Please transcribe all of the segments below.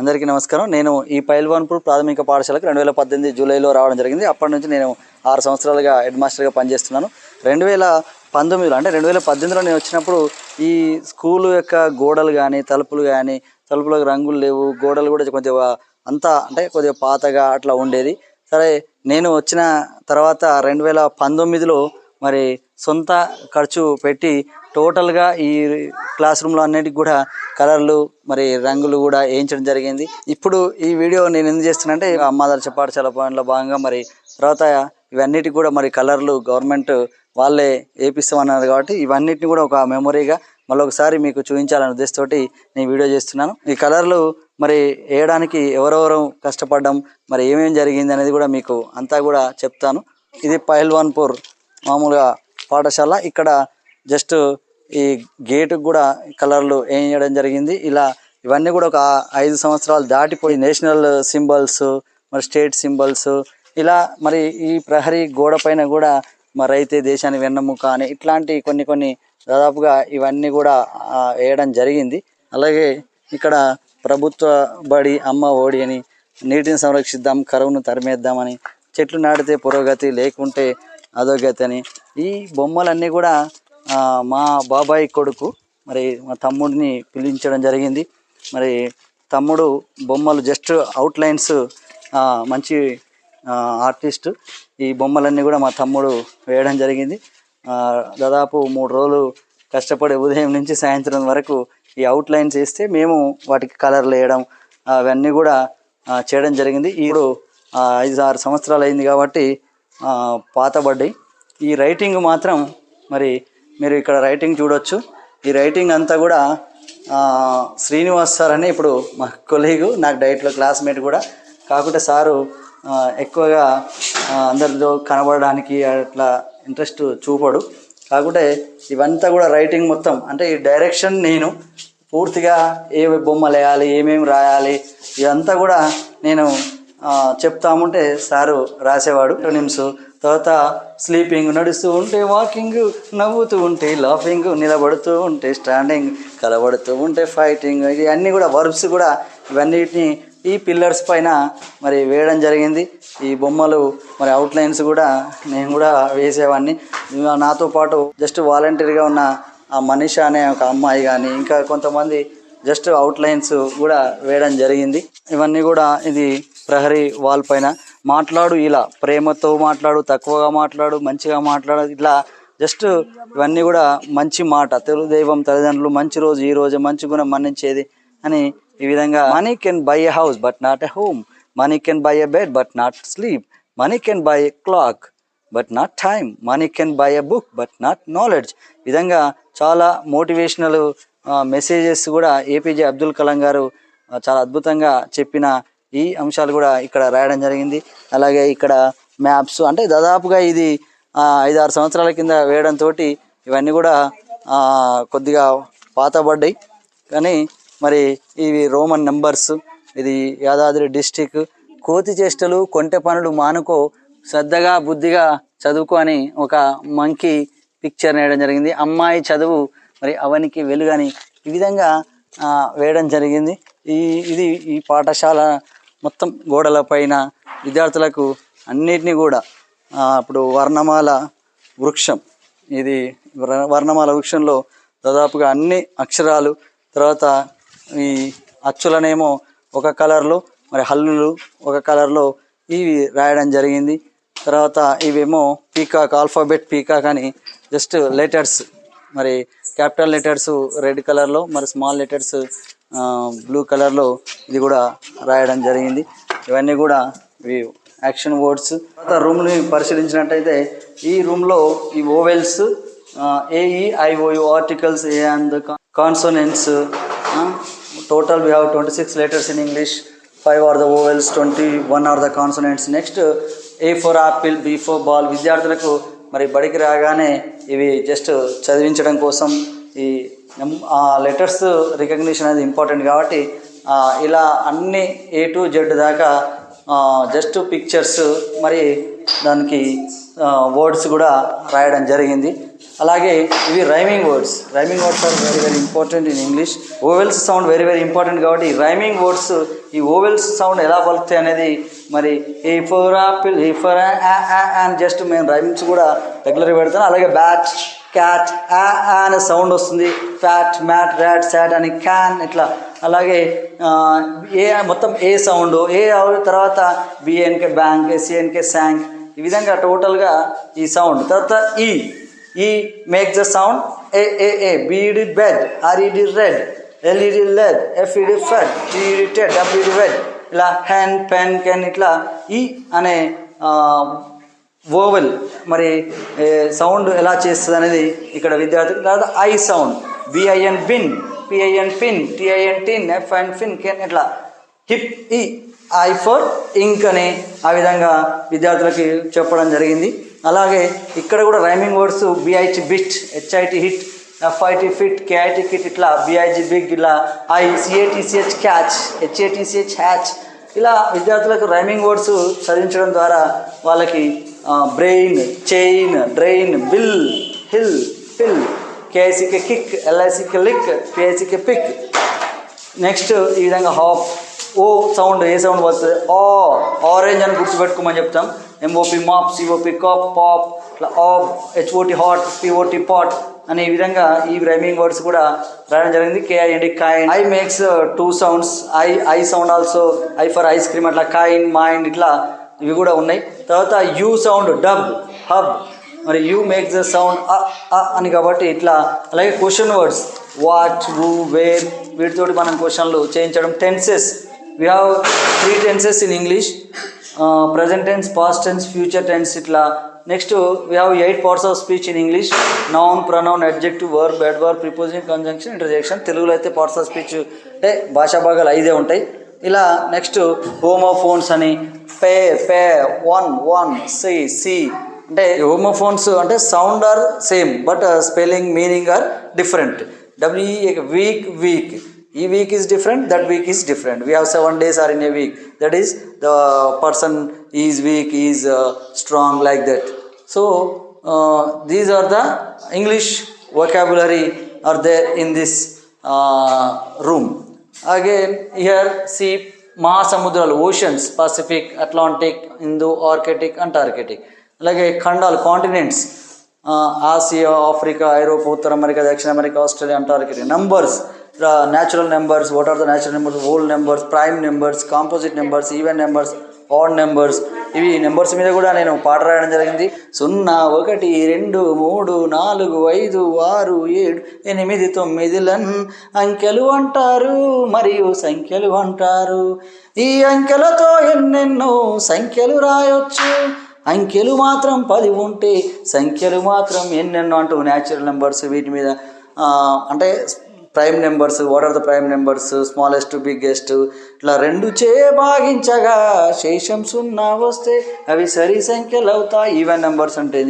అందరికీ నమస్కారం. నేను ఈ పైల్వాన్పూర్ ప్రాథమిక పాఠశాలకు రెండు వేల పద్దెనిమిది జూలైలో రావడం జరిగింది. అప్పటి నుంచి నేను ఆరు సంవత్సరాలుగా హెడ్ మాస్టర్గా పనిచేస్తున్నాను. రెండు వేల పంతొమ్మిదిలో అంటే రెండు వేల పద్దెనిమిదిలో నేను వచ్చినప్పుడు ఈ స్కూల్ యొక్క గోడలు కానీ తలుపులు కానీ తలుపులకు రంగులు లేవు. గోడలు కూడా కొద్దిగా అంతా అంటే కొద్దిగా పాతగా అట్లా ఉండేది. సరే నేను వచ్చిన తర్వాత రెండు వేల పంతొమ్మిదిలో మరి సొంత ఖర్చు పెట్టి టోటల్గా ఈ క్లాస్ రూమ్లో అన్నిటికి కూడా కలర్లు మరి రంగులు కూడా వేయించడం జరిగింది. ఇప్పుడు ఈ వీడియో నేను ఎందుకు చేస్తున్నానంటే అమ్మాదర్శ పాఠశాల పాయింట్లో భాగంగా మరి తర్వాత ఇవన్నిటికి కూడా మరి కలర్లు గవర్నమెంట్ వాళ్ళే వేపిస్తామన్నారు కాబట్టి ఇవన్నిటిని కూడా ఒక మెమొరీగా మళ్ళొకసారి మీకు చూపించాలనే ఉద్దేశంతో నేను వీడియో చేస్తున్నాను. ఈ కలర్లు మరి వేయడానికి ఎవరెవరు కష్టపడడం మరి ఏమేమి జరిగింది అనేది కూడా మీకు అంతా కూడా చెప్తాను. ఇది పహల్వాన్పూర్ మామూలుగా పాఠశాల. ఇక్కడ జస్ట్ ఈ గేటుకు కూడా కలర్లు వేయడం జరిగింది. ఇలా ఇవన్నీ కూడా ఒక ఐదు సంవత్సరాలు దాటిపోయి నేషనల్ సింబల్స్ మరి స్టేట్ సింబల్స్ ఇలా మరి ఈ ప్రహరీ గోడ పైన కూడా మరి అయితే దేశాన్ని వెన్నెముక అని ఇట్లాంటి కొన్ని కొన్ని దాదాపుగా ఇవన్నీ కూడా వేయడం జరిగింది. అలాగే ఇక్కడ ప్రభుత్వ బడి అమ్మ ఓడి అని నీటిని సంరక్షిద్దాం కరువును తరిమేద్దామని చెట్లు నాటితే పురోగతి లేకుంటే అధోగతి ఈ బొమ్మలన్నీ కూడా మా బాబాయ్ కొడుకు మరి మా తమ్ముడిని పిలిపించడం జరిగింది. మరి తమ్ముడు బొమ్మలు జస్ట్ అవుట్లైన్స్ మంచి ఆర్టిస్ట్ ఈ బొమ్మలన్నీ కూడా మా తమ్ముడు వేయడం జరిగింది. దాదాపు మూడు రోజులు కష్టపడి ఉదయం నుంచి సాయంత్రం వరకు ఈ అవుట్లైన్స్ వేస్తే మేము వాటికి కలర్లు వేయడం అవన్నీ కూడా చేయడం జరిగింది. ఇప్పుడు ఐదు ఆరు సంవత్సరాలు అయింది కాబట్టి పాతబడ్డాయి ఈ రైటింగ్ మాత్రం మరి మీరు ఇక్కడ రైటింగ్ చూడొచ్చు. ఈ రైటింగ్ అంతా కూడా శ్రీనివాస్ సార్ అని ఇప్పుడు మా కొలీగు నాకు డైట్లో క్లాస్మేట్ కూడా. కాకుంటే సారు ఎక్కువగా అందరితో కనబడడానికి అట్లా ఇంట్రెస్ట్ చూపడు. కాకుంటే ఇవంతా కూడా రైటింగ్ మొత్తం అంటే ఈ డైరెక్షన్ నేను పూర్తిగా ఏ బొమ్మలు వేయాలి ఏమేమి రాయాలి ఇదంతా కూడా నేను చెప్తాముంటే సారు రాసేవాడు. నిమ్స్ తర్వాత స్లీపింగ్ నడుస్తూ ఉంటే వాకింగ్ నవ్వుతూ ఉంటే లాఫింగ్ నిలబడుతూ ఉంటే స్టాండింగ్ కలబడుతూ ఉంటే ఫైటింగ్ ఇది అన్నీ కూడా వర్బ్స్ కూడా ఇవన్నిటిని ఈ పిల్లర్స్ పైన మరి వేయడం జరిగింది. ఈ బొమ్మలు మరి అవుట్లైన్స్ కూడా నేను కూడా వేసేవాడిని నాతో పాటు జస్ట్ వాలంటీర్గా ఉన్న ఆ మనిష అనే ఒక అమ్మాయి కానీ ఇంకా కొంతమంది జస్ట్ అవుట్లైన్స్ కూడా వేయడం జరిగింది. ఇవన్నీ కూడా ఇది ప్రహరీ వాల్ పైన మాట్లాడు ఇలా ప్రేమతో మాట్లాడు తక్కువగా మాట్లాడు మంచిగా మాట్లాడు ఇట్లా జస్ట్ ఇవన్నీ కూడా మంచి మాట. తెలుగు దైవం తల్లిదండ్రులు మంచి రోజు ఈ రోజు మంచి గుణం మన్నించేది అని ఈ విధంగా money can buy a house but not a home money can buy a bed but not sleep money can buy a clock but not time money can buy a book but not knowledge విధంగా చాలా motivational messages కూడా APJ Abdul Kalam గారు చాలా అద్భుతంగా చెప్పిన ఈ అంశాలు కూడా ఇక్కడ రాయడం జరిగింది. అలాగే ఇక్కడ మ్యాప్స్ అంటే దాదాపుగా ఇది ఐదారు ఐదు ఆరు సంవత్సరాల కింద వేయడంతో ఇవన్నీ కూడా కొద్దిగా పాతబడ్డాయి. కానీ మరి ఇవి రోమన్ నెంబర్స్ ఇది యాదాద్రి డిస్టిక్. కోతి చేష్టలు కొంటె పనులు మానుకో శ్రద్ధగా బుద్ధిగా చదువుకో అని ఒక మంకీ పిక్చర్ వేయడం జరిగింది. అమ్మాయి చదువు మరి అవనికి వెలుగని ఈ విధంగా వేయడం జరిగింది. ఈ ఇది ఈ పాఠశాల మొత్తం గోడల పైన విద్యార్థులకు అన్నిటినీ కూడా ఇప్పుడు వర్ణమాల వృక్షం. ఇది వర్ణ- వర్ణమాల వృక్షంలో దాదాపుగా అన్ని అక్షరాలు తర్వాత ఈ అచ్చులనేమో ఒక కలర్లో మరి హల్లులు ఒక కలర్లో ఇవి రాయడం జరిగింది. తర్వాత ఇవేమో పీకాక్ ఆల్ఫాబెట్ పీకాక్ అని జస్ట్ లెటర్స్ మరి క్యాపిటల్ లెటర్స్ రెడ్ కలర్లో మరి స్మాల్ లెటర్స్ బ్లూ కలర్లో ఇది కూడా రాయడం జరిగింది. ఇవన్నీ కూడా ఇవి యాక్షన్ వర్డ్స్ తర్వాత రూమ్ని పరిశీలించినట్టయితే ఈ రూమ్లో ఈ vowels A E I O U articles a and consonants total we have twenty six letters in English five are the vowels twenty one are the consonants next A for apple B for ball విద్యార్థులకు మరి బడికి రాగానే ఇవి just చదివించడం కోసం ఈ letters recognition అనేది important కాబట్టి ఇలా అన్ని ఏ టు జెడ్ దాకా జస్ట్ పిక్చర్స్ మరి దానికి వర్డ్స్ కూడా రాయడం జరిగింది. అలాగే ఇవి rhyming words. Rhyming words are very very important in English vowels sound very very important కాబట్టి ఈ రైమింగ్ వర్డ్స్ ఈ ఓవెల్స్ సౌండ్ ఎలా పలుకుతాయి అనేది మరి ఈ ఫోర్ ఆపిల్ ఈ ఫోర్ అని జస్ట్ మేము రైమింగ్స్ కూడా రెగ్యులర్గా పెడతాను. అలాగే బ్యాట్ క్యాట్ ఆ అనే సౌండ్ వస్తుంది. ఫ్యాట్ మ్యాట్ ర్యాట్ శాట్ అని క్యాన్ ఇట్లా. అలాగే ఏ మొత్తం ఏ సౌండ్ ఏ తర్వాత బిఎన్కే బ్యాంక్ సిఎన్కే శాంక్. ఈ విధంగా టోటల్గా ఈ సౌండ్. తర్వాత ఈ ఈ make the sound A A A B E D bed R E D red L E D led F E D fed T E D Ted W D wed ఇలా హ్యాన్ pen ken ఇట్లా ఈ అనే vowel మరి sound ఎలా చేస్తుంది అనేది ఇక్కడ విద్యార్థులు తర్వాత I sound BIN bin PIN pin TIN tin F and fin ken ఇట్లా. హిప్ ఈ ఐ ఫర్ ఇంక్ అని ఆ విధంగా విద్యార్థులకి చెప్పడం జరిగింది. అలాగే ఇక్కడ కూడా rhyming words BIT bit HIT hit FIT fit KIT kit ఇట్లా బిఐజి బిగ్ ఇలా I CATCH catch HATCH hatch. ఇలా విద్యార్థులకు రైమింగ్ వర్డ్స్ చదివించడం ద్వారా వాళ్ళకి brain chain drain bill hill pill KICK kick LICK lick PICK pick next ఈ విధంగా hop O sound A sound వస్తుంది ఆ ఆరెంజ్ అని గుర్తుపెట్టుకోమని చెప్తాం. MOP mop COP cop pop ఇట్లా ఆబ్ హెచ్ఓటి హాట్ పిఓటి పాట్ అనే ఈ విధంగా ఈ రైమింగ్ వర్డ్స్ కూడా రాయడం జరిగింది. K I N D kind I makes two sounds I I sound also I for ice cream అట్లా కైన్ మైండ్ ఇట్లా ఇవి కూడా ఉన్నాయి. తర్వాత యూ సౌండ్ డబ్ హబ్. మరి యూ మేక్ ద సౌండ్ అని కాబట్టి ఇట్లా అలాగే question words. What who where వీటితోటి మనం క్వశ్చన్లు చేయించడం. Tenses. We have three tenses in English present tense past tense future tense ఇట్లా. Next we have eight parts of speech in English noun pronoun adjective verb adverb preposition conjunction interjection తెలుగులో అయితే parts of speech అంటే భాషా భాగాలు ఐదే ఉంటాయి. ఇలా next homophones అని pay pay one won C see అంటే హోమోఫోన్స్ అంటే sound are same but spelling meaning are different W E week weak ఈ week is different that weak is different we have seven days are in a week that is the person is weak is strong like that so these are the English vocabulary are there in this uh, room. Again, here see మహాసముద్రాలు oceans Pacific Atlantic Hindu Arctic Antarctic అలాగే ఖండాలు continents Asia Africa ఐరోపా ఉత్తర America దక్షిణ America Australia Antarctic numbers natural numbers what are the natural numbers old numbers prime numbers composite numbers even numbers odd numbers. ఇవి numbers మీద కూడా నేను పాట రాయడం జరిగింది. సున్నా ఒకటి రెండు మూడు నాలుగు ఐదు ఆరు ఏడు ఎనిమిది తొమ్మిదిలన్ అంకెలు అంటారు. మరియు సంఖ్యలు అంటారు. ఈ అంకెలతో ఎన్నెన్నో సంఖ్యలు రాయొచ్చు. అంకెలు మాత్రం పది ఉంటే సంఖ్యలు మాత్రం ఎన్నెన్నో అంటూ న్యాచురల్ నెంబర్స్ వీటి మీద అంటే prime numbers what are the prime numbers smallest biggest ఇట్లా రెండు చే భాగించగా శేషం సున్నా వస్తే అవి సరి సంఖ్యలు అవుతాయి. ఈవెన్ నెంబర్స్ అంటే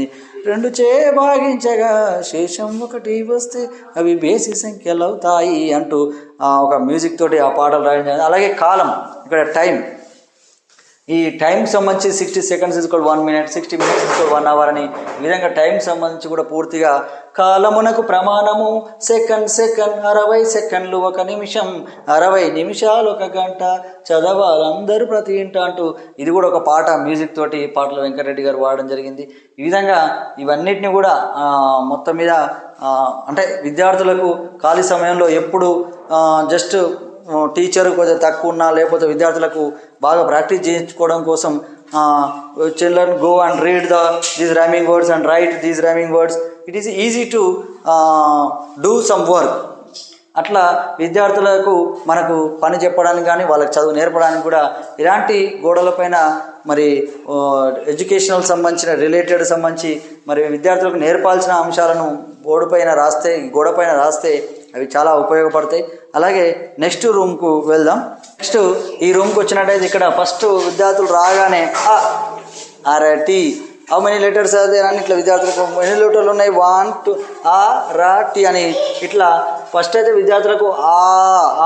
రెండు చే భాగించగా శేషం ఒకటి వస్తే అవి బేసి సంఖ్యలు అవుతాయి అంటూ ఒక మ్యూజిక్ తోటి ఆ పాటలు రాయడం అలాగే కాలం ఇక్కడ టైం ఈ టైం సంబంధించి sixty seconds is one minute sixty minutes is one hour అని ఈ విధంగా టైం సంబంధించి కూడా పూర్తిగా కాలమునకు ప్రమాణము సెకండ్ సెకండ్ అరవై సెకండ్లు ఒక నిమిషం అరవై నిమిషాలు ఒక గంట చదవాలందరూ ప్రతి ఇంట అంటూ ఇది కూడా ఒక పాట మ్యూజిక్ తోటి ఈ పాటలు వెంకటరెడ్డి గారు వాడడం జరిగింది. ఈ విధంగా ఇవన్నిటిని కూడా మొత్తం మీద అంటే విద్యార్థులకు ఖాళీ సమయంలో ఎప్పుడు జస్ట్ టీచర్ కొంచెం తక్కువ ఉన్నా లేకపోతే విద్యార్థులకు బాగా ప్రాక్టీస్ చేయించుకోవడం కోసం children go and read the these rhyming words and write these rhyming words it is easy to do some work అట్లా విద్యార్థులకు మనకు పని చెప్పడానికి కానీ వాళ్ళకి చదువు నేర్పడానికి కూడా ఇలాంటి గోడలపైన మరి ఎడ్యుకేషనల్ సంబంధించిన రిలేటెడ్ సంబంధించి మరి విద్యార్థులకు నేర్పాల్సిన అంశాలను బోర్డు పైన రాస్తే గోడపైన రాస్తే అవి చాలా ఉపయోగపడతాయి. అలాగే నెక్స్ట్ రూమ్కు వెళ్దాం. నెక్స్ట్ ఈ రూమ్కి వచ్చినట్టయితే ఇక్కడ ఫస్ట్ విద్యార్థులు రాగానే ఆ టీ. హౌ మెనీ లెటర్స్ అదే అని ఇట్లా విద్యార్థులకు ఎన్ని లెటర్లు ఉన్నాయి? వన్ టూ ఆ రా టీ అని ఇట్లా ఫస్ట్ అయితే విద్యార్థులకు ఆ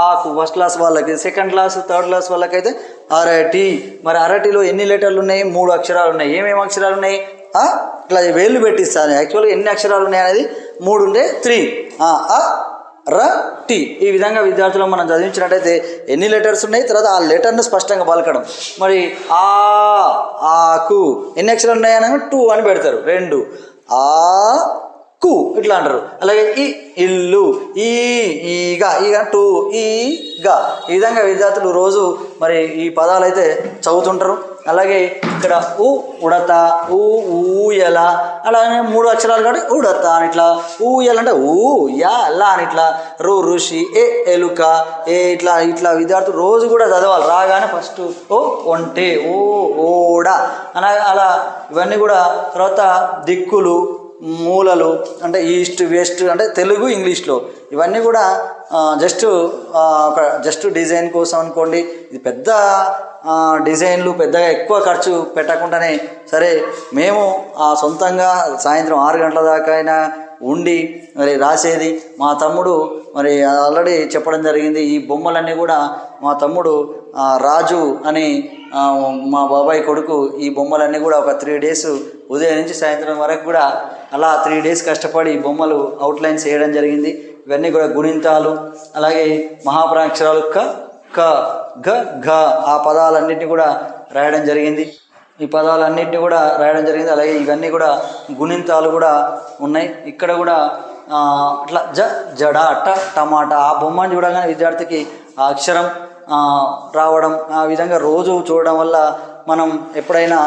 ఆకు ఫస్ట్ క్లాస్ వాళ్ళకి సెకండ్ క్లాస్ థర్డ్ క్లాస్ వాళ్ళకైతే అరటి మరి అరటిలో ఎన్ని లెటర్లు ఉన్నాయి? మూడు అక్షరాలు ఉన్నాయి. ఏమేమి అక్షరాలు ఉన్నాయి? ఆ ఇట్లా వేళ్ళు పెట్టిస్తాను యాక్చువల్గా ఎన్ని అక్షరాలు ఉన్నాయి అనేది మూడు ఉంటే త్రీ ర టి. ఈ విధంగా విద్యార్థులు మనం చదివించినట్టయితే ఎన్ని లెటర్స్ ఉన్నాయి? తర్వాత ఆ లెటర్ను స్పష్టంగా పలకడం. మరి ఆ ఆకు ఎన్ని అక్షరాలు ఉన్నాయని టూ అని పెడతారు. రెండు. ఆ కు. ఇట్లా అంటారు. అలాగే ఈ ఇల్లు. ఈ ఈగ. ఈగ టూ. ఈగ ఈ విధంగా విద్యార్థులు రోజు మరి ఈ పదాలు అయితే చదువుతుంటారు. అలాగే ఇక్కడ ఉ ఉడత ఊ ఊయల అలాగే మూడు అక్షరాలు కాబట్టి ఉడత అని ఇట్లా. ఊయల అంటే ఊ యా లా అని ఇట్లా. రు ఋషి ఏ ఎలుక ఏ ఇట్లా ఇట్లా విద్యార్థులు రోజు కూడా చదవాలి. రాగానే ఫస్ట్ ఓ ఒంటే ఓ ఓడ. అలా అలా ఇవన్నీ కూడా తర్వాత దిక్కులు మూలలు అంటే ఈస్ట్ వెస్ట్ అంటే తెలుగు ఇంగ్లీష్లో. ఇవన్నీ కూడా జస్ట్ ఒక జస్ట్ డిజైన్ కోసం అనుకోండి. ఇది పెద్ద డిజైన్లు పెద్దగా ఎక్కువ ఖర్చు పెట్టకుండానే సరే మేము ఆ సొంతంగా సాయంత్రం ఆరు గంటల దాకా అయినా ఉండి మరి రాసేది. మా తమ్ముడు మరి ఆల్రెడీ చెప్పడం జరిగింది ఈ బొమ్మలన్నీ కూడా మా తమ్ముడు రాజు అని మా బాబాయ్ కొడుకు ఈ బొమ్మలన్నీ కూడా ఒక త్రీ డేస్ ఉదయం నుంచి సాయంత్రం వరకు కూడా అలా త్రీ డేస్ కష్టపడి బొమ్మలు అవుట్లైన్స్ వేయడం జరిగింది. ఇవన్నీ కూడా గుణింతాలు. అలాగే మహాప్రాక్షరాలు క క గ ఘ ఆ పదాలన్నింటినీ కూడా రాయడం జరిగింది. ఈ పదాలన్నింటినీ కూడా రాయడం జరిగింది. అలాగే ఇవన్నీ కూడా గుణింతాలు కూడా ఉన్నాయి. ఇక్కడ కూడా అట్లా జ జడ ట టమాటా ఆ బొమ్మను చూడగానే విద్యార్థికి ఆ అక్షరం రావడం ఆ విధంగా రోజు చూడడం వల్ల మనం ఎప్పుడైనా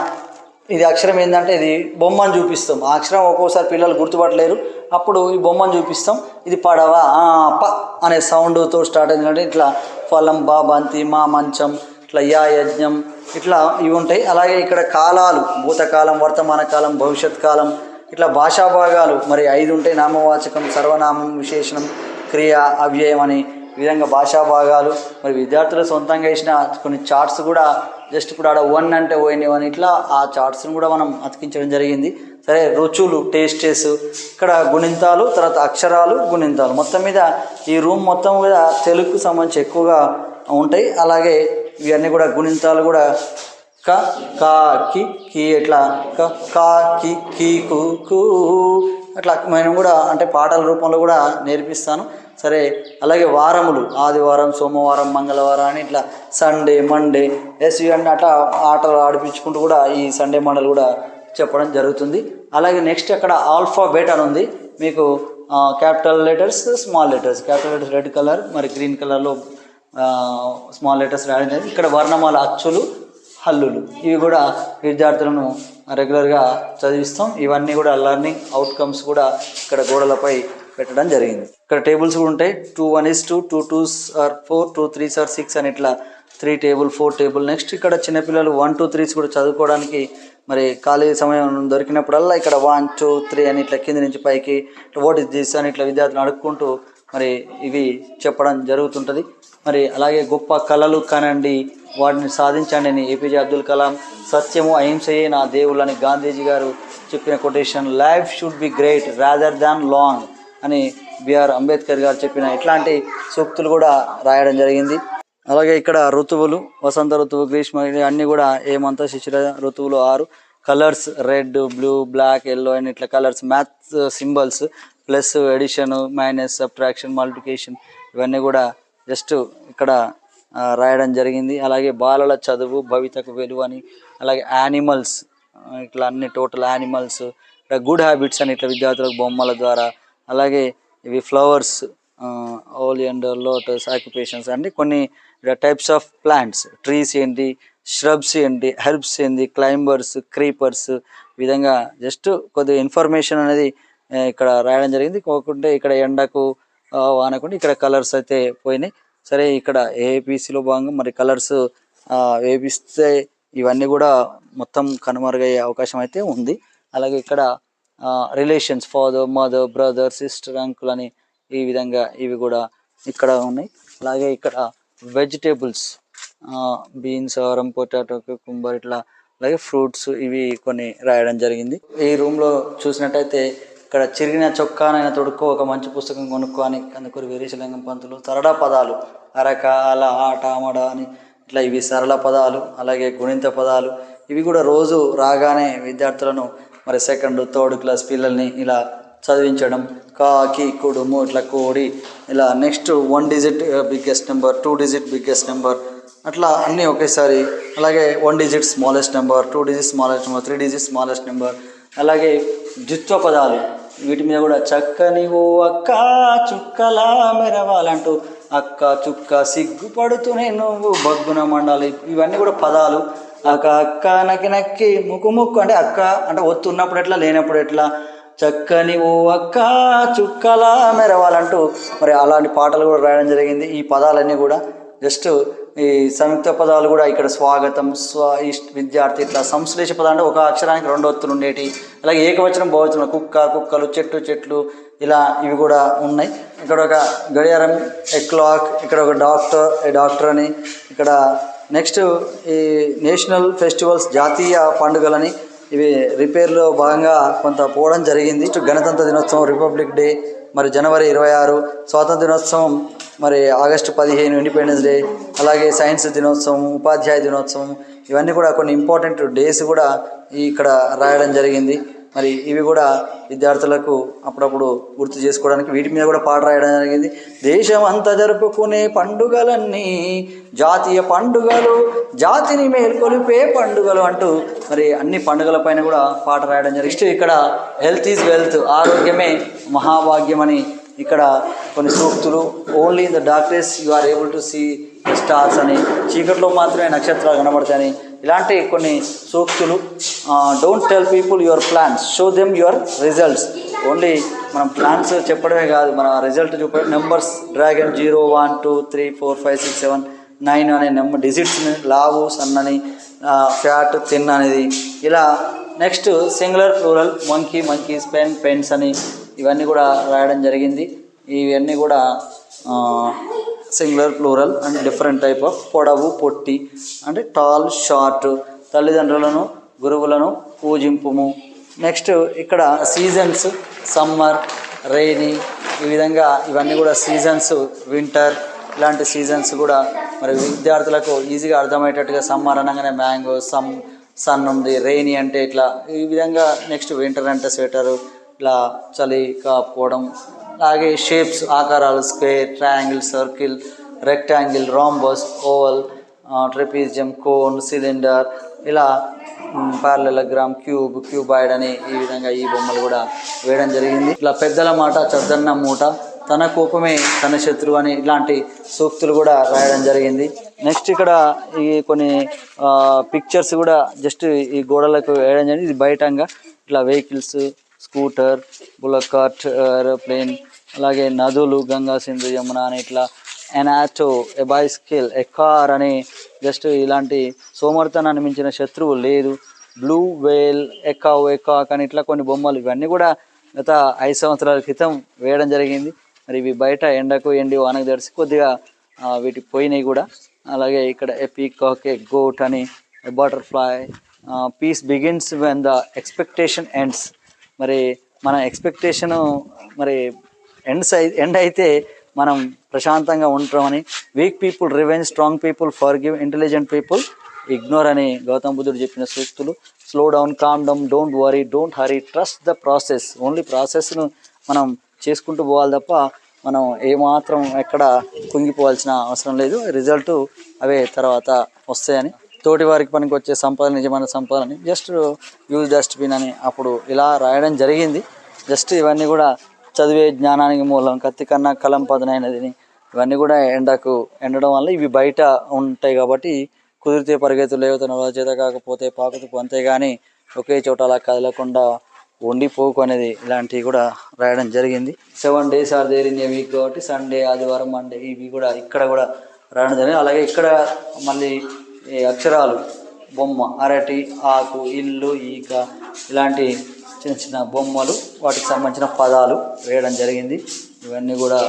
ఇది అక్షరం ఏంటంటే ఇది బొమ్మను చూపిస్తాం. ఆ అక్షరం ఒక్కోసారి పిల్లలు గుర్తుపట్టలేరు. అప్పుడు ఈ బొమ్మను చూపిస్తాం. ఇది పడవ ప అనే సౌండ్తో స్టార్ట్ అయిందంటే ఇట్లా ఫలం బాబంతి మా మంచం ఇట్లా యా యజ్ఞం ఇట్లా ఇవి ఉంటాయి. అలాగే ఇక్కడ కాలాలు భూతకాలం వర్తమాన కాలం భవిష్యత్ కాలం ఇట్లా భాషా భాగాలు. మరి ఐదు ఉంటాయి. నామవాచకం సర్వనామం విశేషణం క్రియ అవ్యయం అని విధంగా భాషా భాగాలు. మరి విద్యార్థులు సొంతంగా వేసిన కొన్ని చార్ట్స్ కూడా జస్ట్ ఇప్పుడు ఆడ వన్ అంటే ఓఎన్ వన్ ఇట్లా ఆ చార్ట్స్ని కూడా మనం అతికించడం జరిగింది. సరే రుచులు టేస్టెస్ ఇక్కడ గుణింతాలు తర్వాత అక్షరాలు గుణింతాలు. మొత్తం మీద ఈ రూమ్ మొత్తం కూడా తెలుగుకు సంబంధించి ఎక్కువగా ఉంటాయి. అలాగే ఇవన్నీ కూడా గుణింతాలు కూడా క కా కి కి ఇట్లా క కా కి కీ కు కు. అట్లా నేను కూడా అంటే పాటల రూపంలో కూడా నేర్పిస్తాను. సరే అలాగే వారములు ఆదివారం సోమవారం మంగళవారం అని ఇట్లా సండే మండే ఎస్ ఇవన్నీ అట్లా ఆటలు ఆడిపించుకుంటూ కూడా ఈ సండే మండలు కూడా చెప్పడం జరుగుతుంది. అలాగే నెక్స్ట్ అక్కడ ఆల్ఫా ఆల్ఫాబెట్ అని ఉంది. మీకు capital letters small letters. Capital letters red colour మరి గ్రీన్ కలర్లో స్మాల్ లెటర్స్ రాయడం జరిగింది. ఇక్కడ వర్ణమాల అచ్చులు హల్లులు. ఇవి కూడా విద్యార్థులను రెగ్యులర్గా చదివిస్తాం. ఇవన్నీ కూడా లర్నింగ్ అవుట్కమ్స్ కూడా ఇక్కడ గోడలపై పెట్టడం జరిగింది. ఇక్కడ టేబుల్స్ కూడా ఉంటాయి. Two one is two two twos are four two threes are six అని ఇట్లా three table four table. Next ఇక్కడ చిన్నపిల్లలు వన్ టూ త్రీస్ కూడా చదువుకోవడానికి మరి ఖాళీ సమయం దొరికినప్పుడల్లా ఇక్కడ వన్ టూ త్రీ అని ఇట్లా కింది నుంచి పైకి వాట్ ఇస్ దిస్ అని ఇట్లా విద్యార్థులు అడుక్కుంటూ మరి ఇవి చెప్పడం జరుగుతుంటుంది. మరి అలాగే గొప్ప కళలు కనండి వాటిని సాధించండి అని ఏపీజే అబ్దుల్ కలాం సత్యము అహింసయే నా దేవుళ్ళని గాంధీజీ గారు చెప్పిన quotation life should be great rather than long అని బిఆర్ అంబేద్కర్ గారు చెప్పిన ఇట్లాంటి సూక్తులు కూడా రాయడం జరిగింది. అలాగే ఇక్కడ ఋతువులు వసంత ఋతువు గ్రీష్మ అన్నీ కూడా ఏమంతా శిశిర ఋతువులు ఆరు. Colours red blue black yellow and ఇట్లా colours maths symbols plus addition minus subtraction multiplication ఇవన్నీ కూడా జస్ట్ ఇక్కడ రాయడం జరిగింది. అలాగే బాలల చదువు భవితకు వెలువ అని అలాగే యానిమల్స్ ఇట్లా అన్ని టోటల్ యానిమల్స్ ఇట్లా గుడ్ హ్యాబిట్స్ అని ఇట్లా విద్యార్థులకు బొమ్మల ద్వారా అలాగే ఇవి ఫ్లవర్స్ ఓలియండర్ లోటస్ ఆక్యుపేషన్స్ అంటే కొన్ని టైప్స్ ఆఫ్ ప్లాంట్స్ ట్రీస్ ఏంటి? ష్రబ్స్ ఏంటి? హెర్బ్స్ ఏంటి? క్లైంబర్స్ క్రీపర్స్ విధంగా జస్ట్ కొద్దిగా ఇన్ఫర్మేషన్ అనేది ఇక్కడ రాయడం జరిగింది. కాకుంటే ఇక్కడ ఎండకు వానకుండా ఇక్కడ కలర్స్ అయితే పోయినాయి. సరే ఇక్కడ ఏపీసీలో భాగంగా మరి కలర్స్ వేపిస్తే ఇవన్నీ కూడా మొత్తం కనుమరుగయ్యే అవకాశం అయితే ఉంది. అలాగే ఇక్కడ relations father mother brother sister uncle అని ఈ విధంగా ఇవి కూడా ఇక్కడ ఉన్నాయి. అలాగే ఇక్కడ వెజిటేబుల్స్ బీన్స్ ఆరం పొటాటో కుంబర్ ఇట్లా అలాగే ఫ్రూట్స్ ఇవి కొన్ని రాయడం జరిగింది. ఈ రూమ్లో చూసినట్టయితే ఇక్కడ చిరిగిన చొక్కానైనా తొడుక్కో ఒక మంచి పుస్తకం కొనుక్కో అని కందుకూరి వీరేశలింగం పంతులు సరళ పదాలు అరక అల ఆట ఆమడ అని ఇట్లా ఇవి సరళ పదాలు అలాగే గుణింత పదాలు. ఇవి కూడా రోజు రాగానే విద్యార్థులను మరి సెకండ్ థర్డ్ క్లాస్ పిల్లల్ని ఇలా చదివించడం కాకి కుడుము ఇట్లా కోడి ఇలా next one digit biggest number two digit biggest number అట్లా అన్నీ ఒకేసారి. అలాగే one digit smallest number two digit smallest number three digit smallest number అలాగే ద్విత్వ పదాలు వీటి మీద కూడా చక్కని ఓ అక్క చుక్కలా మెరవాలంటూ అక్క చుక్క సిగ్గుపడుతూనే నువ్వు బగ్గున మండాలి. ఇవన్నీ కూడా పదాలు. అక్క అక్క నక్కి నక్కి ముక్కు ముక్కు అంటే అక్క అంటే ఒత్తు ఉన్నప్పుడు ఎట్లా లేనప్పుడు ఎట్లా చక్కని ఓ అక్క చుక్కలా మెరవాలంటూ మరి అలాంటి పాటలు కూడా రాయడం జరిగింది. ఈ పదాలన్నీ కూడా జస్ట్ ఈ సంయుక్త పదాలు కూడా ఇక్కడ స్వాగతం స్వ విద్యార్థి ఇట్లా సంశ్లేష పదాలు అంటే ఒక అక్షరానికి రెండు ఒత్తులు ఉండేటి. అలాగే ఏకవచనం బహువచనం కుక్క కుక్కలు చెట్టు చెట్లు ఇలా ఇవి కూడా ఉన్నాయి. ఇక్కడ ఒక గడియారం ఏ క్లాక్ ఇక్కడ ఒక డాక్టర్ ఏ డాక్టర్ అని. ఇక్కడ నెక్స్ట్ ఈ నేషనల్ ఫెస్టివల్స్ జాతీయ పండుగలని ఇవి రిపేర్లో భాగంగా కొంత పోవడం జరిగింది. గణతంత్ర దినోత్సవం రిపబ్లిక్ డే మరి జనవరి ఇరవై ఆరు స్వాతంత్ర దినోత్సవం మరి ఆగస్టు పదిహేను ఇండిపెండెన్స్ డే అలాగే సైన్స్ దినోత్సవం ఉపాధ్యాయ దినోత్సవం ఇవన్నీ కూడా కొన్ని ఇంపార్టెంట్ డేస్ కూడా ఇక్కడ రాయడం జరిగింది. మరి ఇవి కూడా విద్యార్థులకు అప్పుడప్పుడు గుర్తు చేసుకోవడానికి వీటి మీద కూడా పాట రాయడం జరిగింది. దేశం అంతా జరుపుకునే పండుగలన్నీ జాతీయ పండుగలు జాతిని మేల్కొలిపే పండుగలు అంటూ మరి అన్ని పండుగల పైన కూడా పాట రాయడం జరిగింది. నెక్స్ట్ ఇక్కడ హెల్త్ ఈజ్ వెల్త్ ఆరోగ్యమే మహాభాగ్యం అని ఇక్కడ కొన్ని సూక్తులు. Only the doctors you are able to see stars అని చీకట్లో మాత్రమే నక్షత్రాలు కనబడతాయని ఇలాంటి కొన్ని సూక్తులు don't tell people your plans show them your results only మనం ప్లాన్స్ చెప్పడమే కాదు మన రిజల్ట్ చూప numbers dragon zero one two three four five six seven nine అనే నెంబర్ డిజిట్స్ని లావు సన్నని ఫ్యాట్ తిన్ అనేది. ఇలా next singular plural monkey monkeys pen pens అని ఇవన్నీ కూడా రాయడం జరిగింది. ఇవన్నీ కూడా singular plural and different type of పొడవు పొట్టి అంటే టాల్ షార్ట్ తల్లిదండ్రులను గురువులను పూజింపుము. నెక్స్ట్ ఇక్కడ సీజన్స్ సమ్మర్ రెయినీ ఈ విధంగా ఇవన్నీ కూడా సీజన్స్ వింటర్ ఇలాంటి సీజన్స్ కూడా మరి విద్యార్థులకు ఈజీగా అర్థమయ్యేటట్టుగా సమ్మర్ అనగానే మ్యాంగో సమ్ సన్ ఉంది రెయినీ అంటే ఇట్లా ఈ విధంగా నెక్స్ట్ వింటర్ అంటే స్వెటరు ఇట్లా చలి కాపుకోవడం అలాగే షేప్స్ ఆకారాలు square triangle circle rectangle rhombus oval trapezium cone cylinder ఇలా పార్లెలగ్రామ్ క్యూబ్ క్యూబాయిడ్ అని ఈ విధంగా ఈ బొమ్మలు కూడా వేయడం జరిగింది ఇట్లా పెద్దల మాట చద్దన్న మూట తన కోపమే తన శత్రువు అని ఇలాంటి సూక్తులు కూడా రాయడం జరిగింది నెక్స్ట్ ఇక్కడ ఈ కొన్ని పిక్చర్స్ కూడా జస్ట్ ఈ గోడలకు వేయడం జరిగింది ఇది బయటంగా ఇట్లా vehicles scooter bullock cart aeroplane అలాగే నదులు గంగా సింధు యమున అని ఇట్లా ఎనాటో ఎ బైస్కిల్ ఎ కార్ అని జస్ట్ ఇలాంటి సోమర్థనాన్ని మించిన శత్రువు లేదు. బ్లూ వేల్ ఎకావ్ ఎకాక్ అని ఇట్లా కొన్ని బొమ్మలు. ఇవన్నీ కూడా గత ఐదు సంవత్సరాల క్రితం వేయడం జరిగింది. మరి ఇవి బయట ఎండకు ఎండి వానకు తడిసి కొద్దిగా వీటి పోయినాయి కూడా. అలాగే ఇక్కడ ఏ పీకాక్ ఏ గోట్ అని a butterfly peace begins when the expectation ends మరి మన ఎక్స్పెక్టేషను మరి ఎండ్స్ సైజ్ ఎండ్ అయితే మనం ప్రశాంతంగా ఉంటామని weak people revenge strong people forgive intelligent people ignore అని గౌతమ్ బుద్ధుడు చెప్పిన సూక్తులు. Slow down calm down don't worry don't hurry trust the process. Only ప్రాసెస్ను మనం చేసుకుంటూ పోవాలి తప్ప మనం ఏమాత్రం ఎక్కడ కుంగిపోవాల్సిన అవసరం లేదు. రిజల్ట్ అవే తర్వాత వస్తాయని. తోటి వారికి పనికి వచ్చే సంపద నిజమైన సంపదని జస్ట్ యూజ్ డస్ట్బిన్ అని అప్పుడు ఇలా రాయడం జరిగింది. జస్ట్ ఇవన్నీ కూడా చదివే జ్ఞానానికి మూలం కత్తి కన్నా కలం పదనైనది ఇవన్నీ కూడా ఎండకు ఎండడం వల్ల ఇవి బయట ఉంటాయి కాబట్టి కుదిరితే పరిగెత్తులు లేవుతున్న చేత కాకపోతే పాకుతూ అంతేగాని ఒకే చోట అలా కదలకుండా వండిపోకు అనేది ఇలాంటివి కూడా రాయడం జరిగింది. Seven days are there in a week కాబట్టి సండే ఆదివారం మండే ఇవి కూడా ఇక్కడ కూడా రాయడం జరిగింది. అలాగే ఇక్కడ మళ్ళీ ఈ అక్షరాలు బొమ్మ అరటి ఆకు ఇల్లు ఈక ఇలాంటి చిన్న చిన్న బొమ్మలు వాటికి సంబంధించిన పదాలు వేయడం జరిగింది. ఇవన్నీ కూడా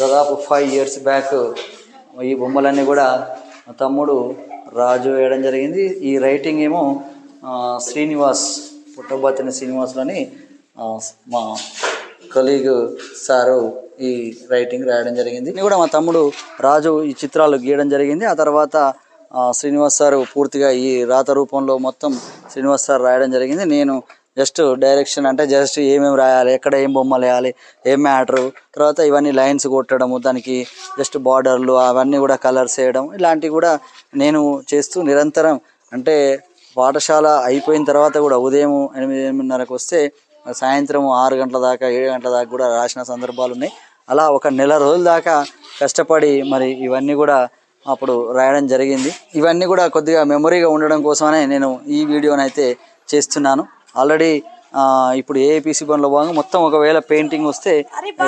దాదాపు ఫైవ్ ఇయర్స్ బ్యాక్ ఈ బొమ్మలన్నీ కూడా మా తమ్ముడు రాజు వేయడం జరిగింది. ఈ రైటింగ్ ఏమో శ్రీనివాస్ పుట్టబత్తిన శ్రీనివాసులని మా కొలీగ్ సారు ఈ రైటింగ్ రాయడం జరిగింది. ఇది కూడా మా తమ్ముడు రాజు ఈ చిత్రాలు గీయడం జరిగింది. ఆ తర్వాత శ్రీనివాస్ సార్ పూర్తిగా ఈ రాత రూపంలో మొత్తం శ్రీనివాస్ సార్ రాయడం జరిగింది. నేను జస్ట్ డైరెక్షన్ అంటే జస్ట్ ఏమేమి రాయాలి ఎక్కడ ఏం బొమ్మలు వేయాలి ఏం మ్యాటరు తర్వాత ఇవన్నీ లైన్స్ కొట్టడము దానికి జస్ట్ బార్డర్లు అవన్నీ కూడా కలర్స్ వేయడం ఇలాంటివి కూడా నేను చేస్తూ నిరంతరం అంటే పాఠశాల అయిపోయిన తర్వాత కూడా ఉదయం ఎనిమిది ఎనిమిదిన్నరకు వస్తే సాయంత్రం ఆరు గంటల దాకా ఏడు గంటల దాకా కూడా రాసిన సందర్భాలు ఉన్నాయి. అలా ఒక నెల రోజుల దాకా కష్టపడి మరి ఇవన్నీ కూడా అప్పుడు రాయడం జరిగింది. ఇవన్నీ కూడా కొద్దిగా మెమొరీగా ఉండడం కోసమనే నేను ఈ వీడియోని అయితే చేస్తున్నాను. ఆల్రెడీ ఇప్పుడు ఏఐపిసి పనిలో భాగంగా మొత్తం ఒకవేళ పెయింటింగ్ వస్తే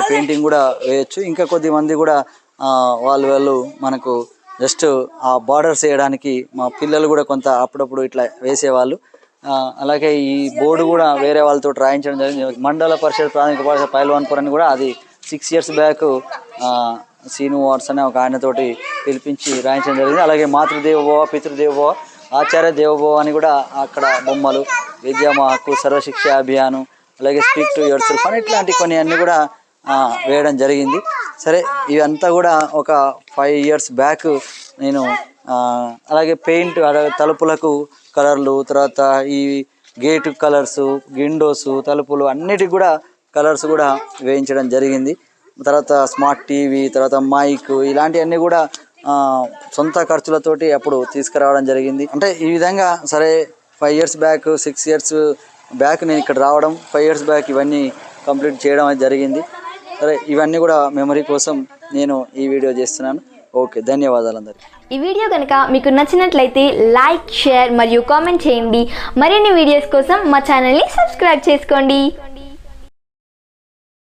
పెయింటింగ్ కూడా వేయచ్చు. ఇంకా కొద్ది మంది కూడా వాళ్ళు వాళ్ళు మనకు జస్ట్ ఆ బార్డర్స్ వేయడానికి మా పిల్లలు కూడా కొంత అప్పుడప్పుడు ఇట్లా వేసేవాళ్ళు. అలాగే ఈ బోర్డు కూడా వేరే వాళ్ళతో రాయించడం జరిగింది. మండల పరిషత్ ప్రాథమిక పాఠశాల పైల్వాన్పుర్ అని కూడా అది సిక్స్ ఇయర్స్ బ్యాక్ సీను వాట్స్ అనే ఒక ఆయనతోటి పిలిపించి రాయించడం జరిగింది. అలాగే మాతృదేవోభవ పితృదేవోభవ ఆచార్య దేవోభవ అని కూడా అక్కడ బొమ్మలు విద్యా మా హక్కు సర్వశిక్ష అభియాను అలాగే స్పీక్ టు యువర్ సెల్ఫ్ అని ఇట్లాంటి కొన్ని అన్ని కూడా వేయడం జరిగింది. సరే ఇవంతా కూడా ఒక ఫైవ్ ఇయర్స్ బ్యాక్ నేను అలాగే పెయింట్ తలుపులకు కలర్లు తర్వాత ఈ గేట్ కలర్స్ విండోస్ తలుపులు అన్నిటికి కూడా కలర్స్ కూడా వేయించడం జరిగింది. తర్వాత స్మార్ట్ టీవీ తర్వాత మైక్ ఇలాంటివన్నీ కూడా సొంత ఖర్చులతోటి అప్పుడు తీసుకురావడం జరిగింది. అంటే ఈ విధంగా సరే five years back six years back నేను ఇక్కడ రావడం ఫైవ్ ఇయర్స్ బ్యాక్ ఇవన్నీ కంప్లీట్ చేయడం జరిగింది. సరే ఇవన్నీ కూడా మెమరీ కోసం నేను ఈ వీడియో చేస్తున్నాను. ఓకే ధన్యవాదాలు అందరికీ. ఈ వీడియో కనుక మీకు నచ్చినట్లయితే లైక్ షేర్ మరియు కామెంట్ చేయండి. మరిన్ని వీడియోస్ కోసం మా ఛానల్ని సబ్స్క్రైబ్ చేసుకోండి.